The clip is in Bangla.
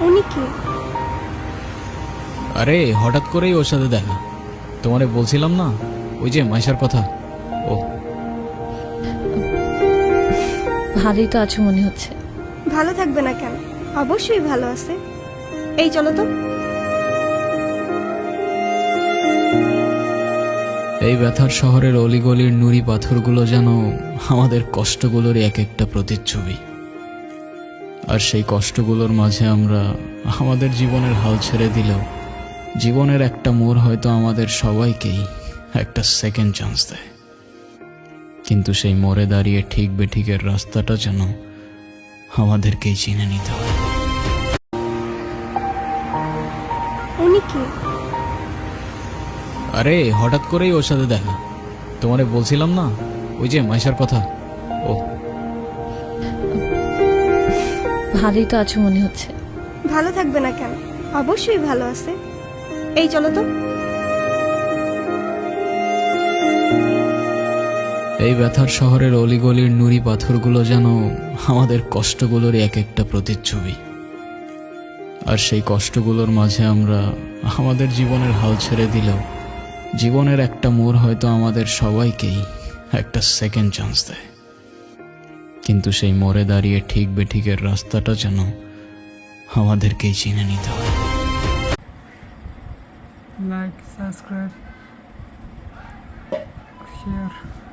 উনি কি? আরে হঠাৎ করেই ওর সাথে দেখা। তোমারে বলছিলাম না? ওই যে মাইশার কথা। ও। ভালোই তো আছো মনে হচ্ছে। ভালো থাকবে না কেন? অবশ্যই ভালো আছে। এই চলো তো। এই ব্যথার শহরের অলিগলির নুড়ি পাথরগুলো যেন আমাদের কষ্টগুলোর এক একটা প্রতিচ্ছবি। আর সেই কষ্টগুলোর মাঝে আমরা আমাদের জীবনের হাল ছেড়ে দিলেও জীবনের একটা মোড় হয়তো আমাদের সবাইকেই একটা সেকেন্ড চান্স দেয়। কিন্তু সেই মোড়ে দাঁড়িয়ে ঠিক বেঠিকের রাস্তাটা যেন আমাদেরকেই চিনে নিতে হয়। উনি কি? আরে হঠাৎ করেই ওর সাথে দেখা। তোমারে বলছিলাম না? ওই যে মাইশার কথা। ও। ভালোই তো আছো মনে হচ্ছে। ভালো থাকবে না কেন? অবশ্যই ভালো আছে। এই চলো তো। এই ব্যথার শহরের অলিগলির নুড়ি পাথরগুলো যেন আমাদের কষ্টগুলোর এক একটা প্রতিচ্ছবি। আর সেই কষ্টগুলোর মাঝে আমরা আমাদের জীবনের হাল ছেড়ে দিলেও জীবনের একটা মোড় হয়তো আমাদের সবাইকেই একটা সেকেন্ড চান্স দেয়। কিন্তু সেই মোড়ে দাঁড়িয়ে ঠিক বেঠিকের রাস্তাটা যেন আমাদেরকেই চিনে নিতে হয় লাইক সাবস্ক্রাইব share.